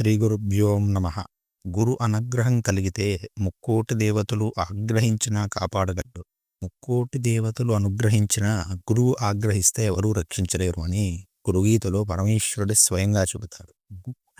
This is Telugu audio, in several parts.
శ్రీ గురుభ్యో నమ. గురు అనుగ్రహం కలిగితే ముక్కోటి దేవతలు ఆగ్రహించినా కాపాడగలరు. ముక్కోటి దేవతలు అనుగ్రహించిన గురువు ఆగ్రహిస్తే ఎవరూ రక్షించలేరు అని గురుగీతలో పరమేశ్వరుడు స్వయంగా చెబుతాడు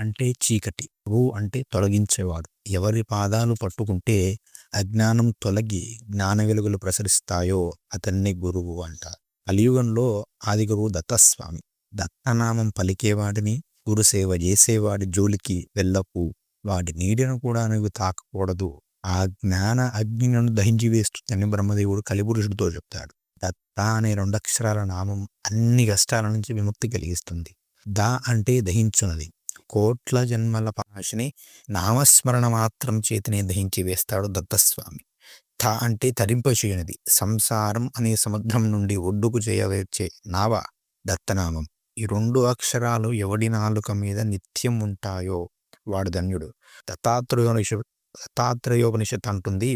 అంటే చీకటి గు అంటే తొలగించేవాడు. ఎవరి పాదాలు పట్టుకుంటే అజ్ఞానం తొలగి జ్ఞాన వెలుగులు ప్రసరిస్తాయో అతన్ని గురువు అంటారు. కలియుగంలో ఆది గురువు దత్తస్వామి. దత్తనామం పలికేవాడిని గురుసేవ చేసేవాడి జోలికి వెళ్ళకు. వాడి నీడను కూడా నువ్వు తాకకూడదు. ఆ జ్ఞాన అగ్నిను దహించి వేస్తుందని బ్రహ్మదేవుడు కలిపురుషుడితో చెప్తాడు. దత్త అనే రెండక్షరాల నామం అన్ని కష్టాల నుంచి విముక్తి కలిగిస్తుంది. ద అంటే దహించున్నది కోట్ల జన్మల పాశని నామస్మరణ మాత్రం చేతినే దహించి వేస్తాడు దత్తస్వామి. థ అంటే తరింపచేయనిది సంసారం అనే సముద్రం నుండి ఒడ్డుకు చేయవచ్చే నావ దత్తనామం. ఈ రెండు అక్షరాలు ఎవడి నాలుక మీద నిత్యం ఉంటాయో వాడు ధన్యుడు. దత్తాత్రేయోనిష దత్తాత్రేయోపనిషత్ అంటుంది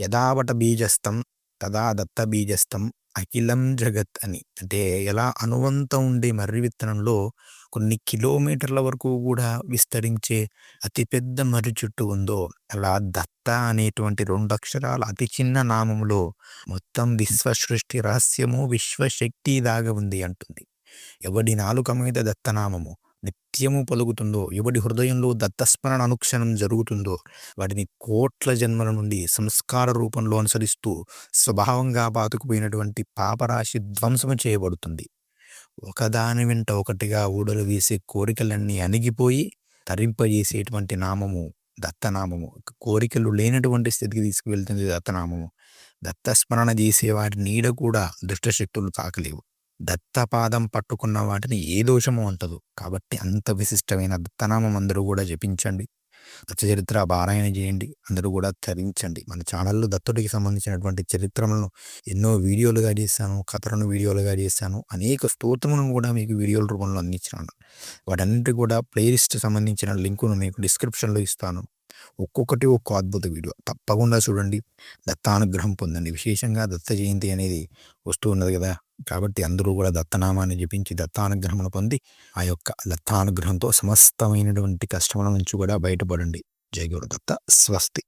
యథావట బీజస్థం తదా దత్త బీజస్థం అఖిలం జగత్ అని. అంటే ఎలా అనువంతం ఉండే మర్రి విత్తనంలో కొన్ని కిలోమీటర్ల వరకు కూడా విస్తరించే అతిపెద్ద మర్రి చుట్టు ఉందో అలా దత్త అనేటువంటి రెండు అక్షరాల అతి చిన్న నామంలో మొత్తం విశ్వ సృష్టి రహస్యము విశ్వశక్తి దాగా ఉంది అంటుంది. ఎవడి నాలుక మీద దత్తనామము నిత్యము పలుకుతుందో ఎవడి హృదయంలో దత్తస్మరణ అనుక్షణం జరుగుతుందో వాటిని కోట్ల జన్మల నుండి సంస్కార రూపంలో అనుసరిస్తూ స్వభావంగా పాతుకుపోయినటువంటి పాపరాశి ధ్వంసము చేయబడుతుంది. ఒకదాని వెంట ఒకటిగా ఊడలు వేసే కోరికలన్నీ అణిగిపోయి తరింపజేసేటువంటి నామము దత్తనామము. కోరికలు లేనటువంటి స్థితికి తీసుకువెళ్తుంది దత్తనామము. దత్తస్మరణ చేసే వాటి నీడ కూడా దుష్టశక్తులు తాకలేవు. దత్తపాదం పట్టుకున్న వాటిని ఏ దోషము అంటదు. కాబట్టి అంత విశిష్టమైన దత్తనామం అందరూ కూడా జపించండి. దత్త చరిత్ర పారాయణ చేయండి. అందరూ కూడా ధరించండి. మన ఛానల్లో దత్తుడికి సంబంధించినటువంటి చరిత్రలను ఎన్నో వీడియోలుగా చేశాను కథలను వీడియోలుగా చేశాను అనేక స్తోత్రములను కూడా మీకు వీడియోల రూపంలో అందించినాను. వాటన్నిటి కూడా ప్లేలిస్ట్ సంబంధించిన లింకును మీకు డిస్క్రిప్షన్లో ఇస్తాను. ఒక్కొక్కటి ఒక్కో అద్భుత వీడియో. తప్పకుండా చూడండి. దత్తానుగ్రహం పొందండి. విశేషంగా దత్త జయంతి అనేది వస్తూ ఉన్నది కదా! కాబట్టి అందరూ కూడా దత్తనామాన్ని జపించి దత్తానుగ్రహమును పొంది ఆ యొక్క దత్తానుగ్రహంతో సమస్తమైనటువంటి కష్టముల నుంచి కూడా బయటపడండి. జయగురు దత్త స్వస్తి.